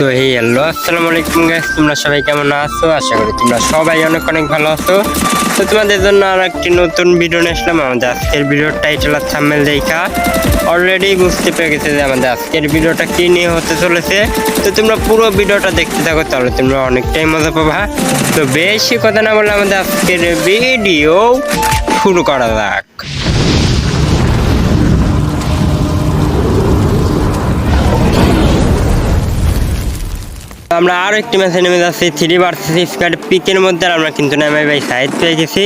তো এই হ্যালো আসসালামু আলাইকুম গাইস তোমরা সবাই কেমন আছো? আশা করি তোমরা সবাই অনেক অনেক ভালো আছো। তো তোমাদের জন্য আর একটি নতুন ভিডিও নিয়ে আসলাম। আমাদের আজকের ভিডিওর টাইটেল আর থাম্বনেল দেখা অলরেডি বুঝতে পেরে গেছে যে আমাদের আজকের ভিডিওটা কি নিয়ে হতে চলেছে। তো তোমরা পুরো ভিডিওটা দেখতে থাকো, তাহলে তোমরা অনেকটাই মজা পাবা। তো বেশি কথা না বলে আমাদের আজকের ভিডিও শুরু করা যাক। আমরা আরও একটি ম্যাচে নেমে যাচ্ছি থ্রি ভার্সেস স্কোয়াড পিকের মধ্যে আমরা কিন্তু নেমে ভাই সাইড পেয়ে গেছি।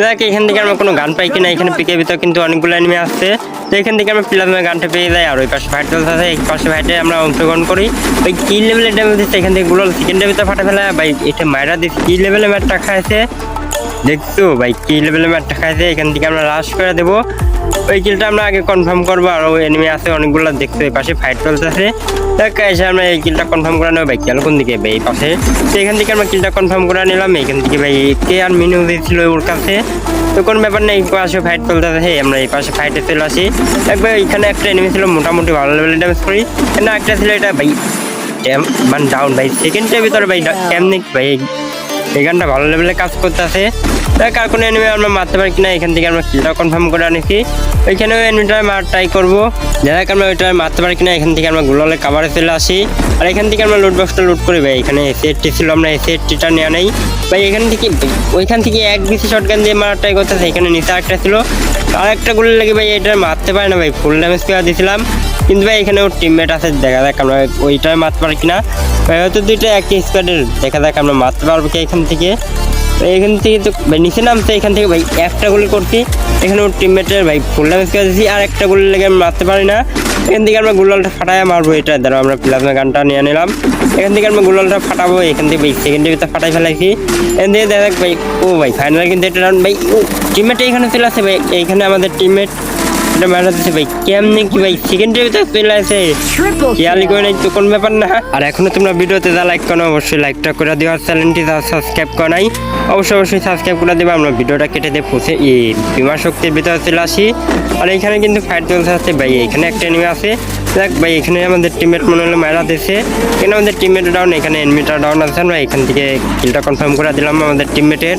দেখ এখান থেকে আমরা কোনো গান পাই কিনা, এখানে পিকের ভিতর কিন্তু অনেকগুলো এনিমি আসছে। তো এখান থেকে আমরা প্লাজমা গানটা পেয়ে যাই, আর ওই পাশে ফাইট চলতে আছে এক পাশে ফাইটে আমরা অংশগ্রহণ করি। ওই কি লেভেলের ড্যামেজ দিচ্ছে? এখান থেকে গুলো সেকেন্ড ভিতরে ফাটা ফেলা। ভাই, এটা মায়েরা দিচ্ছে কি লেভেলের ম্যাচটা খাইছে? দেখছ ভাই কি লেভেলের ম্যাচটা খাইছে এখান থেকে আমরা রাশ করে দেবো। ওই কিলটা আমরা আগে কনফার্ম করব আর ওই এনিমি আছে অনেকগুলো দেখছ এই পাশে ফাইট চলতেছে। এসে আমরা এই কিলটা কনফার্ম করে নেব ভাই গেল কোন দিকে ভাই এই পাশে? তো এখান থেকে আমরা কিলটা কনফার্ম করে নিলাম এখান থেকে ভাই কে আর মিনু দিয়েছিল ওর কাছে? তো কোনো ব্যাপার নেই এই পাশে ফাইট চলতেছে আমরা এই পাশে ফাইটে চলে আসি। একবার এখানে একটা এনিমি ছিল মোটামুটি ভালো লেভেলের ড্যামেজ করি। না একটা ছিল এটা ভাই মানে ডাউন ভাই সেকেন্ডের ভিতরে ভাই কেমনি ভাই এই গানটা ভালো লেভেলে কাজ করতেছে। কার কোনো এনিমি আমরা মারতে পারি কিনা, এখান থেকে আমরা কিলটা কনফার্ম করে আনেছি। ওইখানেও এনিমিটা মার ট্রাই করব। যারা আমরা ওইটা মারতে পারি কিনা, এখান থেকে আমরা গুলালে কাভারে চলে আসি। আর এখান থেকে আমরা লুট বক্সটা লুট করি ভাই, এখানে সেটটি ছিল, আমরা এসে এটিটা নেওয়া নেই। ভাই, এখান থেকে, ওইখান থেকে এক বিসি শর্ট গান দিয়ে মারার ট্রাই করতেছে, এখানে নিচে একটা ছিল। আর একটা গুলি লেগে ভাই এটা মারতে পারে না ভাই ফুল ড্যামেজ করে দিয়েছিলাম। কিন্তু ভাই, এখানে ওর টিমমেট আছে, দেখা যাক আমরা ওইটাই মারতে পারি কিনা। ভাই, হয়তো দুইটা একই স্কোয়াডের দেখা যাক আমরা মারতে পারব কি এখান থেকে। এখান থেকে তো, ভাই, নিচে নামতে এখান থেকে ভাই, একটা গুলি করছি। এখানে ওর টিমমেটের ভাই ফুল ড্যামেজ করে দিয়েছি, আর একটা গুলি লেগে আমি মারতে পারি না। এখান থেকে আমরা গুলালটা ফাটায় মারবো, এটা ধরো আমরা প্লাজমা গানটা নিয়ে নিলাম। এখান থেকে আমরা গুলালটা ফাটাবো, এখান থেকে ভাই সেকেন্ডের ভিতরে ফাটাই ফেলাইছি এখান থেকে দেখা ভাই, ও ভাই ফাইনাল কিন্তু এটা রাউন্ড ভাই, ও টিমমেট এখানে চলে আসে ভাই এইখানে আমাদের টিমমেট এটা মারা দিচ্ছে ভাই। কেমনি কি ভাই সেকেন্ডের ভিতরে চলে আসে। খেয়ালি করে নাই তো কোন ব্যাপার না। আর এখনও তোমরা ভিডিওতে যা লাইক করো অবশ্যই লাইকটা করে দিও আর চ্যানেলটি যা সাবস্ক্রাইব করা নাই অবশ্যই অবশ্যই সাবস্ক্রাইব করে দেবে। আমরা ভিডিওটা কেটে দিয়ে পৌঁছে এই বিমা শক্তির ভিতরে চলে আসি। আর এখানে কিন্তু ফাইট চলতে ভাই একটা এনিমি আছে। দেখ ভাই, এখানে আমাদের টিমমেট মনে হলো মারা দিচ্ছে এখানে আমাদের টিমমেট ডাউন এখানে এনিমিটা ডাউন আছে। না এখান থেকে কিলটা কনফার্ম করে দিলাম আমাদের টিমমেটের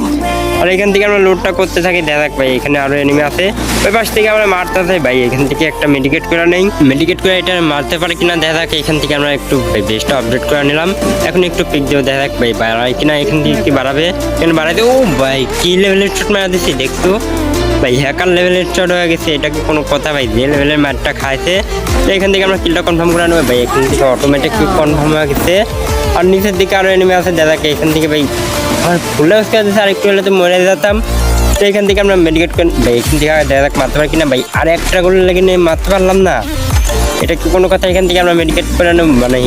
আর এখান থেকে আমরা লোডটা করতে থাকি। দেখ ভাই, এখানে আরও এনিমি আছে। ওই পাশ থেকে আমরা মারতে চাই ভাই। এখান থেকে একটা মেডিকেট করে নেই। মেডিকেট করে এটা মারতে পারে কিনা, দেখা এখান থেকে আমরা একটু ভাই বেস্টটা আপডেট করে নিলাম। এখন একটু পিক দিয়ে দেখা যাক ভাই, বাড়ায় কিনা, এখান থেকে কি বাড়াবে? এখানে বাড়াইতে ও ভাই, কি লেভেলের চোট মারা দিচ্ছি দেখতো। ভাই হ্যাকার লেভেলের চট হয়ে গেছে, এটা কি কোনো কথা ভাই? যে লেভেলের ম্যাটটা খাইছে এখান থেকে আমরা কিলটা কনফার্ম করে নেব ভাই। এখান থেকে অটোমেটিক কনফার্ম হয়ে গেছে। আর নিচের দিকে আরও এনিমি আছে দাদাকে, এখান থেকে ভাই, আমার ফুলে উস্কে দিচ্ছে আর একটু হলে তো মরে যেতাম। তো এখান থেকে আমরা মেডিকেট ভাই, এখান থেকে দেখা যাক মারতে পারি কিনা? ভাই, আর একটা গোল লেগে নিয়ে মারতে পারলাম না। এটা কি কোনো কথা? এখান থেকে আমরা মেডিকেট করে নেব মানে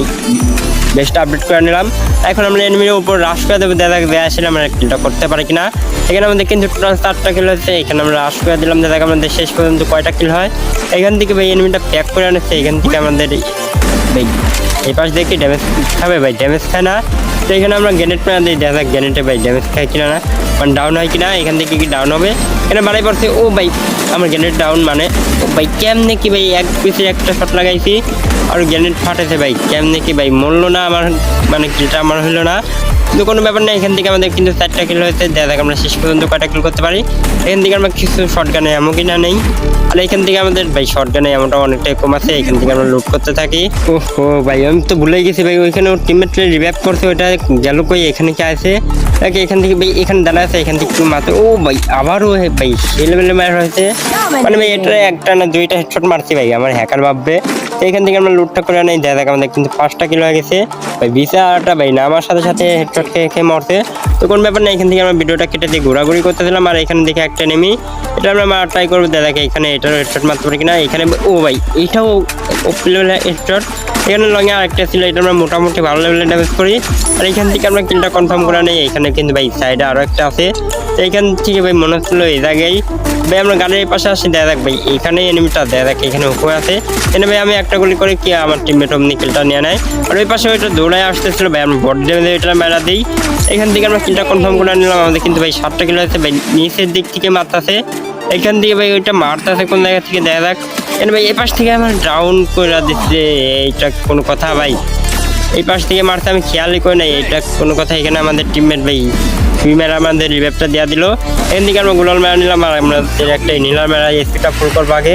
বেস্ট আপডেট করে নিলাম। এখন আমরা এনিমির উপর রাশ করে দেবো। দেখ দেওয়া আসলে আমরা কিলটা করতে পারি কিনা। এখানে আমাদের কিন্তু টোটাল চারটা কিল হচ্ছে এখানে আমরা রাশ করে দিলাম। দাদা আমাদের শেষ পর্যন্ত কয়টা কিল হয়? এখান থেকে ভাই এনিমিটা প্যাক করে আনেছে। এখান থেকে আমাদের এই পাশ দেখি ড্যামেজ খাবে ভাই ড্যামেজ খায় না। তো এখানে আমরা গ্যানেট দিই দেখা গ্যানেটে ভাই ড্যামেজ খায় কিনা না মানে ডাউন হয় কিনা, এখান থেকে কি ডাউন হবে? এখানে বাড়াই পড়ছে, ও ভাই, আমার গ্যানেট ডাউন মানে ও ভাই, কেমনে কি ভাই এক পিসে একটা শট লাগাইছি, আর গ্যানেট ফাটেছে ভাই, কেমনে কি ভাই মরলো না আমার মানে যেটা আমার হলো না কিন্তু কোনো ব্যাপার না এখান থেকে আমাদের কিন্তু চারটা কিল হয়েছে। দেখা যাক আমরা শেষ পর্যন্ত কয়টা কিল করতে পারি। এখান থেকে আমরা কিছু শর্ট গানে এমন কিনা নেই। আর এখান থেকে আমাদের, ভাই শর্ট গানে এমনটা অনেকটাই কম আছে। এখান থেকে আমরা লুট করতে থাকি। ও ভাই, আমি তো ভুলেই গেছি, ভাই। ওইখানে ওর টিমমেট রিভাইভ করছে, ওইটা গেল কই? এখানে কি আছে? নাকি এখান থেকে, ভাই, এখানে দাঁড়া আছে, এখান থেকে মাত্র ও, ভাই, আবারও ভাই লেভেলে মার হয়েছে। মানে ভাই, এটা একটা না দুইটা হেডশট মারছি, ভাই, আমার হ্যাকার ভাববে। এখান থেকে আমরা লুটটা করে নেই দেখা যাক আমাদের কিন্তু পাঁচটা কিলো হয়ে গেছে। ভাই বিশা আরটা ভাই না, আমার সাথে সাথে হেডশট খেয়ে খেয়ে মরছে। তো কোন ব্যাপার না, এখান থেকে আমরা ভিডিওটা কেটে দিয়ে ঘোরাঘুরি করতে দিলাম আর এখানে দেখে একটা নেমি এটা আমরা মারা ট্রাই করব দাদাকে এখানে এটারও হেডশট মারতে পারি কিনা। এখানে ও ভাই লেভেলের হেডশট এখানে লঙে আরেকটা ছিল, এটা আমরা মোটামুটি ভালো লেভেলে ড্যামেজ করি। আর এখান থেকে আমরা কিলটা কনফার্ম করে নেই, এখানে কিন্তু ভাই সাইডে আরও একটা আছে। তো এখান থেকে ভাই মনে হচ্ছিল এই জায়গায়। ভাই, আমরা গাড়ির পাশে আসি দেখা যাক ভাই, এখানে এনিমিটা দেখা যাক এখানে উপরে আছে। এখানে ভাই, আমি একটা গুলি করে কি আমার টিমমেট অমনি কিলটা নিয়ে নেয়। আর ওই পাশে ওইটা দৌড়ায় আসতেছিল, ভাই, আমরা বড দিনে এটা মেলা দিই। এখান থেকে আমরা কিলটা কনফার্ম করে নিলাম, আমাদের কিন্তু ভাই সাতটা কিলো আছে, ভাই, নিচের দিক থেকে মারতেছে। এখান থেকে ভাই ওইটা মারতেছে কোন জায়গা থেকে, দেখা যাক। এখানে ভাই, এপাশ পাশ থেকে আমার ডাউন করে দিচ্ছে এইটা কোনো কথা, ভাই। এই পাশ থেকে মারতে আমি খেয়ালই করি নাই এটা কোনো কথা, এখানে আমাদের টিমমেট ভাই সুইমার আমাদের রিভেপটা দেওয়া দিল। এখান আমরা গুলাল মেরা নিলাম আর আমরা একটা নীলার মেরা এসপিটা ফুল করব আগে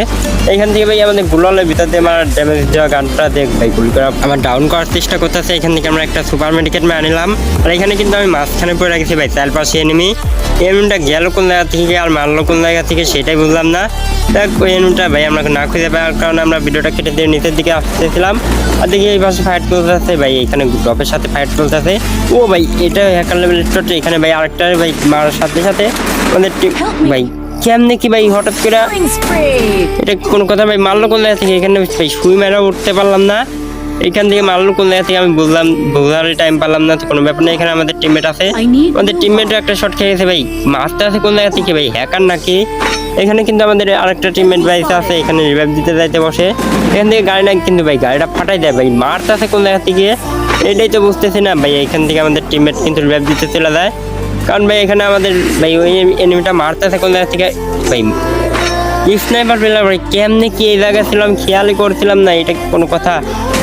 এখান থেকে ভাই আমাদের গুলালের ভিতর দিয়ে আমার ড্যামেজ দেওয়া গানটা দেখ ভাই, গুলি করা আমার ডাউন করার চেষ্টা করতেছে। এখান থেকে আমরা একটা সুপার মেডিকেট মেরা নিলাম। আর এখানে কিন্তু আমি মাঝখানে পড়ে রাখছি ভাই, চার পাশে এনিমি এনিমিটা গেল কোন জায়গা থেকে আর মারলো কোন জায়গা থেকে সেটাই বুঝলাম না। দেখ এনিমিটা ভাই আমরা না খুঁজে পাওয়ার কারণে আমরা ভিডিওটা কেটে দিয়ে নিচের দিকে আসতেছিলাম। আর দেখি এই পাশে ফাইট চলতেছে ভাই, এখানে ড্রপের সাথে ফাইট চলতেছে। ও ভাই, এটা লেভেল এখানে ভাই আরেকটা ভাই মারার সাথে সাথে আমাদের ভাই কেমনে কি ভাই হঠাৎ করে এটা কোনো কথা ভাই মারলো কোন জায়গা থেকে? এখানে ভাই সুই মেরা উঠতে পারলাম না। এখান থেকে মারলো কোন জায়গা থেকে আমি বুঝলাম বোঝার টাইম পারলাম না তো কোনো ব্যাপার না এখানে আমাদের টিমমেট আছে। আমাদের টিমমেট একটা শট খেয়ে গেছে ভাই মারতে আছে কোন জায়গা থেকে ভাই হ্যাকার নাকি? এখানে কিন্তু আমাদের আরেকটা টিমমেট ভাই আছে এখানে রিভাইভ দিতে যাইতে বসে। এখান থেকে গাড়ি না কিন্তু ভাই গাড়িটা ফাটাই দেয় ভাই মারতে আছে কোন জায়গা থেকে? এটাই তো বুঝতেছি না ভাই এখান থেকে আমাদের টিমমেট কিন্তু রিভাইভ দিতে চলে যায়। কারণ ভাই এখানে আমাদের ভাই ওই এনিমিটা মারতে থাকুন থেকে? ভাই স্নাইপার পেলাম কেমনে কি এই জায়গায় ছিলাম, খেয়ালই করছিলাম না, এটা কোনো কথা?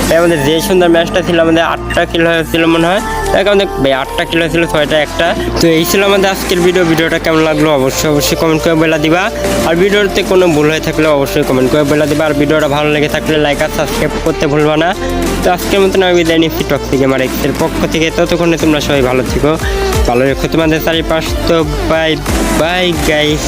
ভাই আমাদের যে সুন্দর ম্যাচটা ছিল, আমাদের আটটা কিলো হয়েছিল মনে হয়। দেখ আমাদের আটটা কিলো ছিল ছয়টা, একটা। তো এই ছিল আমাদের আজকের ভিডিও ভিডিওটা কেমন লাগল অবশ্যই অবশ্যই কমেন্ট করে বলে দিবা। আর ভিডিওতে কোনো ভুল হয়ে থাকলে অবশ্যই কমেন্ট করে বলে দিবা। আর ভিডিওটা ভালো লেগে থাকলে লাইক আর সাবস্ক্রাইব করতে ভুলবা না। তো আজকের মতন আমি বিদায় নিচ্ছি টক থেকে আমার এক্সের পক্ষ থেকে। ততক্ষণে তোমরা সবাই ভালো থেকো। ভালো রেখো তোমাদের চারিপাশ। তো বাই বাই গাইস